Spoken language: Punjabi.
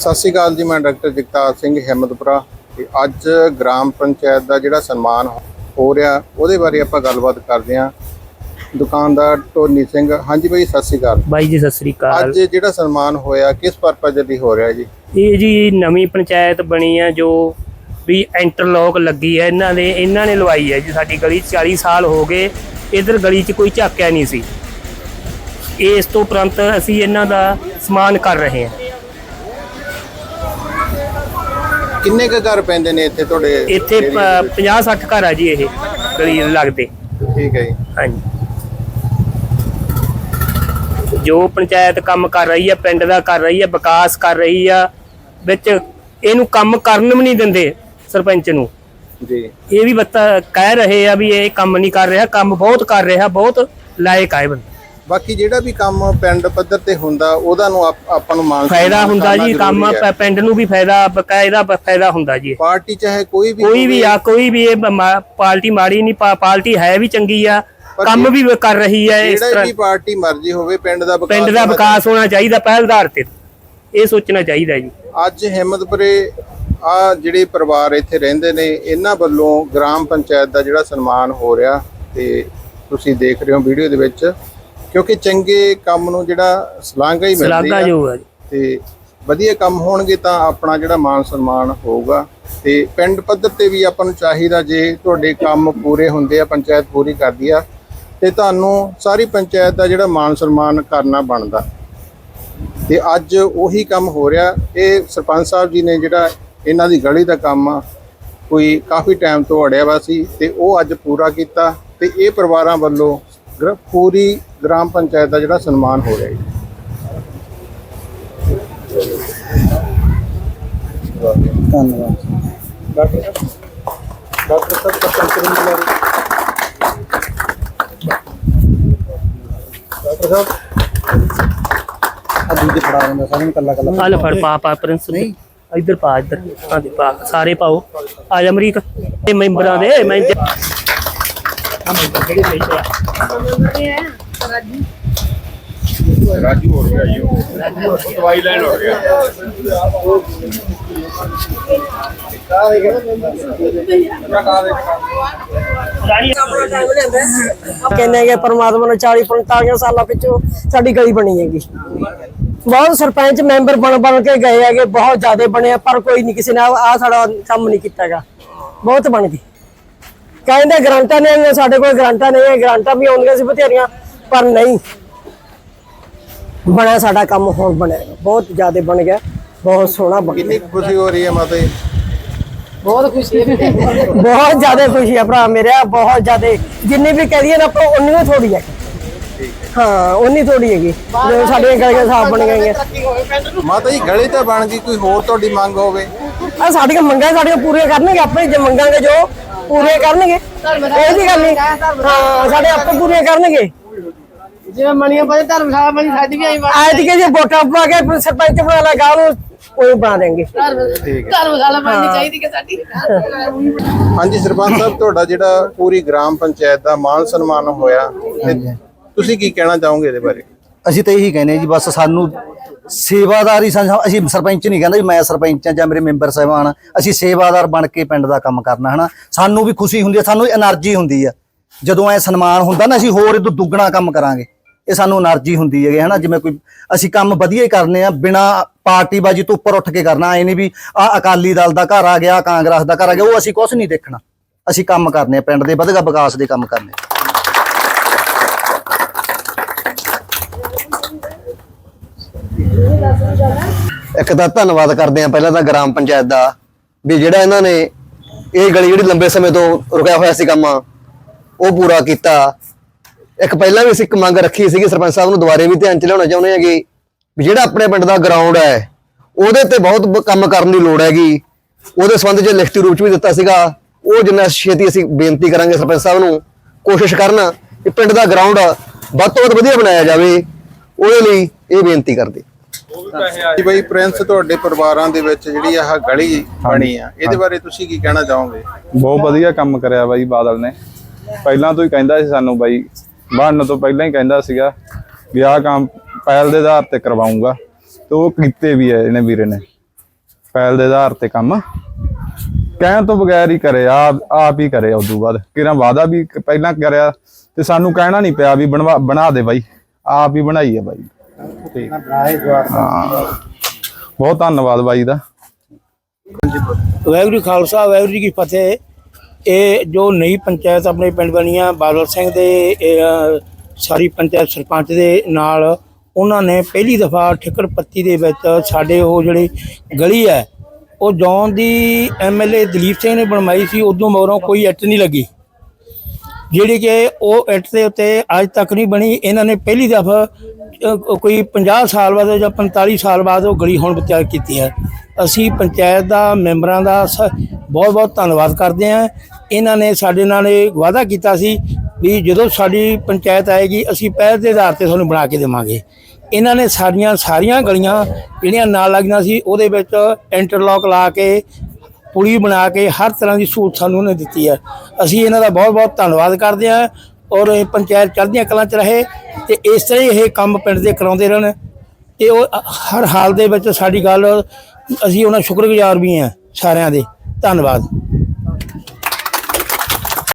ਸਤਿ ਸ਼੍ਰੀ ਅਕਾਲ ਜੀ ਮੈਂ ਡਾਕਟਰ ਜਗਤਾਰ ਸਿੰਘ ਹਿੰਮਤਪੁਰਾ ਤੇ ਅੱਜ ਗ੍ਰਾਮ ਪੰਚਾਇਤ ਦਾ ਜਿਹੜਾ ਸਨਮਾਨ ਹੋ ਰਿਹਾ ਉਹਦੇ ਬਾਰੇ ਆਪਾਂ ਗੱਲਬਾਤ ਕਰਦੇ ਹਾਂ। ਦੁਕਾਨਦਾਰ ਟੋਨੀ ਸਿੰਘ ਹਾਂਜੀ ਭਾਈ ਸਤਿ ਸ਼੍ਰੀ ਅਕਾਲ। ਬਾਈ ਜੀ ਸਤਿ ਸ੍ਰੀ ਅਕਾਲ। ਅੱਜ ਜਿਹੜਾ ਸਨਮਾਨ ਹੋਇਆ ਕਿਸ ਪਰਪਸ ਲਈ ਹੋ ਰਿਹਾ ਜੀ? ਇਹ ਜੀ ਨਵੀਂ ਪੰਚਾਇਤ ਬਣੀ ਆ ਜੋ ਵੀ ਇੰਟਰਲੌਕ ਲੱਗੀ ਹੈ ਇਹਨਾਂ ਦੇ ਇਹਨਾਂ ਨੇ ਲਵਾਈ ਹੈ ਜੀ ਸਾਡੀ ਗਲੀ। 'ਚ 40 ਸਾਲ ਹੋ ਗਏ ਇਧਰ ਗਲੀ 'ਚ ਕੋਈ ਝਾਕਿਆ ਨਹੀਂ ਸੀ। ਇਸ ਤੋਂ ਉਪਰੰਤ ਅਸੀਂ ਇਹਨਾਂ ਦਾ ਸਮਾਨ ਕਰ ਰਹੇ ਹਾਂ। ਕਿੰਨੇ ਕੁ ਘਰ ਪੈਂਦੇ ਨੇ ਇੱਥੇ ਤੁਹਾਡੇ ਇੱਥੇ area ਦੇ ਵਿੱਚ? 50 60 ਘਰ ਆ ਜੀ ਇਹ ਗਲੀ ਦੇ ਲੱਗਦੇ। ਠੀਕ ਹੈ ਜੀ। ਹਾਂਜੀ। ਜੋ ਪੰਚਾਇਤ ਕੰਮ ਕਰ ਰਹੀ ਹੈ ਪਿੰਡ ਦਾ ਕਰ ਰਹੀ ਹੈ ਵਿਕਾਸ ਕਰ ਰਹੀ ਆ ਵਿੱਚ ਇਹਨੂੰ ਕੰਮ ਕਰਨ ਵੀ ਨਹੀਂ ਦਿੰਦੇ ਸਰਪੰਚ ਨੂੰ। ਜੀ। ਇਹ ਵੀ ਬੱਤਾ ਕਹਿ ਰਹੇ ਆ ਵੀ ਇਹ ਕੰਮ ਨਹੀਂ ਕਰ ਰਿਹਾ ਕੰਮ ਬਹੁਤ ਕਰ ਰਿਹਾ ਬਹੁਤ ਲਾਇਕ ਆ ਇਹ ਬੰਦਾ। ਬਾਕੀ ਜਿਹੜਾ ਵੀ ਕੰਮ ਪਿੰਡ ਪੱਧਰ ਤੇ ਹੁੰਦਾ ਉਹਦਾ ਨੂੰ ਆਪ- ਆਪਾਂ ਨੂੰ ਮਾਨ ਫਾਇਦਾ ਹੁੰਦਾ ਜੀ ਕੰਮ। ਪ- ਪਿੰਡ ਨੂੰ ਵੀ ਫਾਇਦਾ ਬਕਾਇਦਾ ਬ- ਫਾਇਦਾ ਹੁੰਦਾ ਜੀ। ਪਾਰਟੀ ਚਾਹੇ ਕੋਈ ਵੀ ਕੋਈ ਵੀ ਆ ਕੋਈ ਵੀ ਇਹ ਮਾ- ਪਾਰਟੀ ਮਾੜੀ ਨਹੀਂ ਪਾ- ਪਾਰਟੀ ਹੈ ਵੀ ਚੰਗੀ ਆ ਕੰਮ ਵੀ ਕਰ ਰਹੀ ਹੈ ਇਸ ਜਿਹੜਾ ਤਰ੍ਹਾਂ। ਵੀ ਪਾਰਟੀ ਮਰਜ਼ੀ ਹੋਵੇ ਪਿੰਡ ਦਾ ਵਿਕਾਸ ਪਿੰਡ ਦਾ ਹੋਣਾ ਵਿਕਾਸ ਹੋਣਾ ਚਾਹੀਦਾ ਪਹਿਲਦਾਰ ਤੇ। ਇਹ ਸੋਚਣਾ ਚਾਹੀਦਾ ਜੀ। ਅੱਜ ਹਿੰਮਤਪੁਰੇ ਆ ਜਿਹੜੇ ਪਰਿਵਾਰ ਇੱਥੇ ਰਹਿੰਦੇ ਨੇ ਇਹਨਾਂ ਵੱਲੋਂ ਗ੍ਰਾਮ ਪੰਚਾਇਤ ਦਾ ਜਿਹੜਾ ਸਨਮਾਨ ਹੋ ਰਿਹਾ ਤੇ ਤੁਸੀਂ ਦੇਖ ਰਹੇ ਹੋ ਵੀਡੀਓ ਦੇ ਵਿੱਚ। ਕਿਉਂਕਿ ਚੰਗੇ ਕੰਮ ਨੂੰ ਜਿਹੜਾ ਸ਼ਲਾਘਾ ਹੀ ਮਿਲਦੀ ਸਲਾਗਾ ਹੈ ਜੋ ਆ ਜੀ। ਤੇ ਵਧੀਆ ਕੰਮ ਹੋਣਗੇ ਤਾਂ ਆਪਣਾ ਜਿਹੜਾ ਮਾਨ ਸਨਮਾਨ ਹੋਊਗਾ। ਤੇ ਪਿੰਡ ਪੱਧਰ ਤੇ ਵੀ ਆਪਾਂ ਨੂੰ ਚਾਹੀਦਾ ਜੇ ਤੁਹਾਡੇ ਕੰਮ ਪੂਰੇ ਹੁੰਦੇ ਆ ਪੰਚਾਇਤ ਪੂਰੀ ਕਰਦੀ ਆ ਤੇ ਤੁਹਾਨੂੰ ਸਾਰੀ ਪੰਚਾਇਤ ਦਾ ਜਿਹੜਾ ਮਾਨ ਸਨਮਾਨ ਕਰਨਾ ਬਣਦਾ। ਤੇ ਅੱਜ ਉਹੀ ਕੰਮ ਹੋ ਰਿਹਾ। ਇਹ ਸਰਪੰਚ ਸਾਹਿਬ ਜੀ ਨੇ ਜਿਹੜਾ ਇਹਨਾਂ ਦੀ ਗਲੀ ਦਾ ਕੰਮ ਆ ਕੋਈ ਕਾਫੀ ਟਾਈਮ ਤੋਂ ਅੜਿਆ ਵਾ ਸੀ ਤੇ ਉਹ ਅੱਜ ਪੂਰਾ ਕੀਤਾ ਤੇ ਇਹ ਪਰਿਵਾਰਾਂ ਵੱਲੋਂ ਪੂਰੀ ਗ੍ਰਾਮ ਪੰਚਾਇਤ ਦਾ ਜਿਹੜਾ ਸਨਮਾਨ ਹੋ ਰਿਹਾ ਜੀ। ਧੰਨਵਾਦ। Doctor sahib doctor sahib doctor ਨੂੰ ਕੱਲਾ ਕੱਲਾ। ਹਲ ਫੜ ਪਾ ਪਾ ਪ੍ਰਿੰਸ ਨਹੀਂ। ਇੱਧਰ ਪਾ ਇੱਧਰ। ਆ ਦੇ ਪਾ। ਸਾਰੇ ਪਾਓ। ਆ ਜਾ ਅਮਰੀਕ। ਇਹ ਮੈਂਬਰਾਂ ਦੇ ਮੈਂ ਆ ਮੈਂਬਰ ਕਿਹੜੇ ਆ ਰਾਜੂ ਹੋ ਗਿਆ ਜੀ ਦਵਾਈ ਲੈਣ ਹੋ ਗਿਆ ਕਹਿੰਦੇ ਕਿ ਪਰਮਾਤਮਾ ਨੇ 40 45 ਸਾਲਾਂ ਪਿੱਛੋਂ ਸਾਡੀ ਗਲੀ ਬਣੀ ਹੈਗੀ। ਬਹੁਤ ਸਰਪੰਚ ਮੈਂਬਰ ਬਣ ਬਣ ਕੇ ਗਏ ਹੈਗੇ ਬਹੁਤ ਜ਼ਿਆਦਾ ਬਣੇ ਆ, ਪਰ ਕੋਈ ਨਹੀਂ ਕਿਸੇ ਨੇ ਆ ਸਾਡਾ ਕੰਮ ਨਹੀਂ ਕੀਤਾਗਾ ਬਹੁਤ ਬਣ ਗਈ ਕਹਿੰਦੇ ਗਰੰਟਾਂ ਨੇ ਆਈਆਂ, ਸਾਡੇ ਕੋਲ ਗਰੰਟਾਂ ਨਹੀਂ ਹੈ ਗਰੰਟਾਂ ਵੀ ਆਉਂਦੀਆਂ ਸੀ ਬਥੇਰੀਆਂ ਪਰ ਨਹੀਂ। ਬਣਿਆ ਸਾਡਾ ਕੰਮ ਹੁਣ ਬਣਿਆ। ਬਹੁਤ ਜ਼ਿਆਦਾ ਬਣ ਗਿਆ ਬਹੁਤ ਸੋਹਣਾ ਬਣ ਗਿਆ। ਕਿੰਨੀ ਕੁ ਖੁਸ਼ੀ ਹੋ ਰਹੀ ਹੈ ਮਾਤਾ ਜੀ? ਬਹੁਤ ਖੁਸ਼ੀ ਹੈ। ਬਹੁਤ ਜ਼ਿਆਦਾ ਖੁਸ਼ੀ ਹੈ ਭਰਾ ਮੇਰਾ ਬਹੁਤ ਜ਼ਿਆਦਾ। ਜਿੰਨੀ ਵੀ ਕਹਦੀਏ ਨਾ ਆਪਾਂ ਉਨੀ ਹੀ ਥੋੜੀ ਹੈ। ਹਾਂ ਉਨੀ ਥੋੜੀ ਹੈਗੀ। ਜਦੋਂ ਸਾਡੀਆਂ ਗਲੀਆਂ ਸਾਫ਼ ਬਣ ਗਈਆਂ ਮਾਤਾ ਜੀ ਗਲੀ ਤਾਂ ਬਣ ਗਈ ਕੋਈ ਹੋਰ ਤੁਹਾਡੀ ਮੰਗ ਹੋਵੇ? ਆ ਸਾਡੀਆਂ ਮੰਗਾਂ ਸਾਡੀਆਂ ਪੂਰੀਆਂ ਕਰਨਗੇ ਆਪੇ ਜੇ ਮੰਗਾਂਗੇ ਜੋ ਪੂਰੀਆਂ ਕਰਨਗੇ? ਇਹ ਦੀ ਗੱਲ ਨਹੀਂ ਹਾਂ ਸਾਡੇ ਆਪੇ ਪੂਰੀਆਂ ਕਰਨਗੇ। ਜਿਵੇਂ ਮਣੀਆਂ ਪਏ ਧਰਮਸ਼ਾਲਾ ਬਣੀ ਸਾਡੀ ਵੀ ਆਈ ਵਾਰ ਆਏ ਕਿ ਜੇ ਵੋਟਾਂ ਪਾ ਕੇ ਫਿਰ ਸਰਪੰਚ ਬਣਾ ਲਗਾ ਨੂੰ ਕੋਈ ਬਣਾ ਦੇਣਗੇ। ਧਰਮਸ਼ਾਲਾ ਬਣਨੀ ਚਾਹੀਦੀ ਕਿ ਸਾਡੀ। ਹਾਂਜੀ ਸਰਪੰਚ ਸਾਹਿਬ ਤੁਹਾਡਾ ਜਿਹੜਾ ਪੂਰੀ ਗ੍ਰਾਮ ਪੰਚਾਇਤ ਦਾ ਮਾਨ ਸਨਮਾਨ ਹੋਇਆ ਤੁਸੀਂ ਕੀ ਕਹਿਣਾ ਚਾਹੋਗੇ ਇਹਦੇ ਬਾਰੇ? ਅਸੀਂ ਤਾਂ ਇਹੀ ਕਹਿੰਦੇ ਜੀ, ਬਸ ਸਾਨੂੰ ਸੇਵਾਦਾਰੀ ਅਸੀਂ ਸਰਪੰਚ ਨਹੀਂ ਕਹਿੰਦਾ ਵੀ ਮੈਂ ਸਰਪੰਚ ਆ ਜਾਂ ਮੇਰੇ ਮੈਂਬਰ ਸਹਿਬਾਨ ਅਸੀਂ ਸੇਵਾਦਾਰ ਬਣ ਕੇ ਪਿੰਡ ਦਾ ਕੰਮ ਕਰਨਾ, ਹਨਾ? ਸਾਨੂੰ ਵੀ ਖੁਸ਼ੀ ਹੁੰਦੀ ਹੈ ਸਾਨੂੰ એનર્ਜੀ ਹੁੰਦੀ ਆ। ਜਦੋਂ ਐ ਸਨਮਾਨ ਹੁੰਦਾ ਨਾ, ਅਸੀਂ ਹੋਰ ਇਹ ਦੁੱਗਣਾ ਕੰਮ ਕਰਾਂਗੇ। ਇਹ ਸਾਨੂੰ એનર્ਜੀ ਹੁੰਦੀ ਹੈਗੇ, ਹਨਾ? ਜਿਵੇਂ ਕੋਈ, ਅਸੀਂ ਕੰਮ ਵਧੀਆ ਹੀ ਕਰਨੇ ਆ, ਬਿਨਾ ਪਾਰਟੀਬਾਜੀ ਤੋਂ ਉੱਪਰ ਉੱਠ ਕੇ ਕਰਨਾ, ਐ ਨਹੀਂ ਵੀ ਆ ਅਕਾਲੀ ਦਲ ਦਾ ਘਰ ਆ ਗਿਆ, ਕਾਂਗਰਸ ਦਾ ਘਰ ਆ ਗਿਆ, ਉਹ ਅਸੀਂ ਕੁਝ ਨਹੀਂ ਦੇਖਣਾ। ਅਸੀਂ ਕੰਮ ਕਰਨੇ ਆ, ਪਿੰਡ ਦੇ ਵਧਗਾ ਵਿਕਾਸ ਦੇ ਕੰਮ ਕਰਨੇ ਇੱਕ ਤਾਂ ਧੰਨਵਾਦ ਕਰਦੇ ਆ ਪਹਿਲਾਂ ਤਾਂ ਗ੍ਰਾਮ ਪੰਚਾਇਤ ਦਾ ਵੀ ਜਿਹੜਾ ਇਹਨਾਂ ਨੇ ਇਹ ਗਲੀ ਜਿਹੜੀ ਲੰਬੇ ਸਮੇਂ ਤੋਂ ਰੁਕਿਆ ਹੋਇਆ ਸੀ ਕੰਮ, ਉਹ ਪੂਰਾ ਕੀਤਾ। ਇੱਕ ਪਹਿਲਾਂ ਵੀ ਅਸੀਂ ਇੱਕ ਮੰਗ ਰੱਖੀ ਸੀਗੀ, ਸਰਪੰਚ ਸਾਹਿਬ ਨੂੰ ਦੁਬਾਰੇ ਵੀ ਧਿਆਨ ਚ ਲਿਆਉਣਾ ਚਾਹੁੰਦੇ ਹੈਗੇ ਵੀ ਜਿਹੜਾ ਆਪਣੇ ਪਿੰਡ ਦਾ ਗਰਾਊਂਡ ਹੈ, ਉਹਦੇ ਤੇ ਬਹੁਤ ਕੰਮ ਕਰਨ ਦੀ ਲੋੜ ਹੈਗੀ। ਉਹਦੇ ਸੰਬੰਧ ਚ ਲਿਖਤੀ ਰੂਪ ਚ ਵੀ ਦਿੱਤਾ ਸੀਗਾ। ਉਹ ਜਿੰਨਾ ਛੇਤੀ ਅਸੀਂ ਬੇਨਤੀ ਕਰਾਂਗੇ ਸਰਪੰਚ ਸਾਹਿਬ ਨੂੰ, ਕੋਸ਼ਿਸ਼ ਕਰਨ ਕਿ ਪਿੰਡ ਦਾ ਗਰਾਊਂਡ ਵੱਧ ਤੋਂ ਵੱਧ ਵਧੀਆ ਬਣਾਇਆ ਜਾਵੇ। ਉਹਦੇ ਲਈ ਇਹ ਬੇਨਤੀ ਕਰਦੇ ਜੀ ਬਈ ਪ੍ਰਿੰਸ ਤੁਹਾਡੇ ਪਰਿਵਾਰਾਂ ਦੇ ਵਿੱਚ ਜਿਹੜੀ ਆਹ ਗਲੀ ਬਣੀ ਆ ਇਹਦੇ ਬਾਰੇ ਤੁਸੀਂ ਕੀ ਕਹਿਣਾ ਚਾਹੋਗੇ? ਬਹੁਤ ਵਧੀਆ ਕੰਮ ਕਰਿਆ ਬਾਈ ਬਾਦਲ ਨੇ। ਪਹਿਲਾਂ ਤੋਂ ਹੀ ਕਹਿੰਦਾ ਸੀ ਸਾਨੂੰ ਬਾਈ ਬਣਨ ਤੋਂ ਪਹਿਲਾਂ ਹੀ ਕਹਿੰਦਾ ਸੀਗਾ ਵੀ ਆਹ ਕੰਮ ਪਹਿਲ ਦੇ ਆਧਾਰ ਤੇ ਕਰਵਾਉਂਗਾ ਤੇ ਉਹ ਕੀਤੇ ਵੀ ਹੈ ਇਹਨੇ ਵੀਰੇ ਨੇ। ਫਾਈਲ ਦੇ ਆਧਾਰ ਤੇ ਕੰਮ। ਕਹਿਣ ਤੋਂ ਬਗੈਰ ਹੀ ਕਰੇ ਆਪ ਆਪ ਹੀ ਕਰੇ ਉਦੋਂ ਬਾਅਦ। ਕਿਰਾਂ ਵਾਦਾ ਵੀ ਪਹਿਲਾਂ ਕਰਿਆ ਤੇ ਸਾਨੂੰ ਕਹਿਣਾ ਨਹੀਂ ਪਿਆ ਵੀ ਬਣਵਾ ਬਣਾ ਦੇ ਬਾਈ ਆਪ ਹੀ ਬਣਾਈ ਹੈ ਬਾਈ। ਠੀਕ ਹਾਂ। ਬਹੁਤ ਧੰਨਵਾਦ ਬਾਈ ਦਾ। ਵਾਹਿਗੁਰੂ ਖਾਲਸਾ, ਵਾਹਿਗੁਰੂ ਜੀ ਕੀ ਫਤਿਹ। ਇਹ ਜੋ ਨਈ ਪੰਚਾਇਤ ਆਪਣੇ ਪਿੰਡ ਬਣੀ ਆ ਬਾਦਲ ਸਿੰਘ ਦੇ ਸਾਰੀ ਪੰਚਾਇਤ ਸਰਪੰਚ ਦੇ ਨਾਲ ਉਹਨਾਂ ਨੇ ਪਹਿਲੀ ਦਫਾ ਠਿਕਰ ਪੱਤੀ ਦੇ ਵਿੱਚ ਸਾਡੇ ਉਹ ਜਿਹੜੀ ਗਲੀ ਹੈ, ਉਹ ਜੌਨ ਦੀ ਐਮਐਲਏ ਦਲੀਪ ਸਿੰਘ ਨੇ ਬਣਵਾਈ ਸੀ, ਉਦੋਂ ਮਗਰੋਂ ਕੋਈ ਇੱਟ ਨਹੀਂ ਲੱਗੀ। ਜਿਹੜੀ ਕਿ ਉਹ ਇੱਟ ਦੇ ਉੱਤੇ ਅੱਜ ਤੱਕ ਨਹੀਂ ਬਣੀ, ਇਹਨਾਂ ਨੇ ਪਹਿਲੀ ਦਫਾ ਕੋਈ 50 ਸਾਲ ਬਾਅਦ ਜਾਂ 45 ਸਾਲ ਬਾਅਦ ਉਹ ਗਲੀ ਹੁਣ ਤਿਆਰ ਕੀਤੀ ਹੈ। ਅਸੀਂ ਪੰਚਾਇਤ ਦਾ, ਮੈਂਬਰਾਂ ਦਾ ਬਹੁਤ ਬਹੁਤ ਧੰਨਵਾਦ ਕਰਦੇ ਹਾਂ। ਇਹਨਾਂ ਨੇ ਸਾਡੇ ਨਾਲ ਇਹ ਵਾਅਦਾ ਕੀਤਾ ਸੀ ਵੀ ਜਦੋਂ ਸਾਡੀ ਪੰਚਾਇਤ ਆਏਗੀ, ਅਸੀਂ ਪਹਿਲ ਦੇ ਆਧਾਰ ਤੇ ਤੁਹਾਨੂੰ ਬਣਾ ਕੇ ਦੇਵਾਂਗੇ। ਇਹਨਾਂ ਨੇ ਸਾਡੀਆਂ ਸਾਰੀਆਂ ਗਲੀਆਂ ਜਿਹੜੀਆਂ ਨਾਲ ਲੱਗੀਆਂ ਸੀ, ਉਹਦੇ ਵਿੱਚ ਇੰਟਰਲੌਕ ਲਾ ਕੇ, ਪੁਲੀ ਬਣਾ ਕੇ, ਹਰ ਤਰ੍ਹਾਂ ਦੀ ਸਹੂਲਤ ਸਾਨੂੰ ਉਹਨੇ ਦਿੱਤੀ ਹੈ। ਅਸੀਂ ਇਹਨਾਂ ਦਾ ਬਹੁਤ ਬਹੁਤ ਧੰਨਵਾਦ ਕਰਦੇ ਹਾਂ। ਔਰ ਇਹ ਪੰਚਾਇਤ ਚੜ੍ਹਦੀਆਂ ਕਲਾਂ 'ਚ ਰਹੇ ਤੇ ਇਸ ਤਰ੍ਹਾਂ ਹੀ ਇਹ ਕੰਮ ਪਿੰਡ ਦੇ ਕਰਾਉਂਦੇ ਰਹਿਣ ਤੇ ਉਹ ਹਰ ਹਾਲ ਦੇ ਵਿੱਚ ਸਾਡੀ ਗੱਲ, ਅਸੀਂ ਉਹਨਾਂ ਸ਼ੁਕਰਗੁਜ਼ਾਰ ਵੀ ਹਾਂ ਸਾਰਿਆਂ ਦੇ। ਧੰਨਵਾਦ।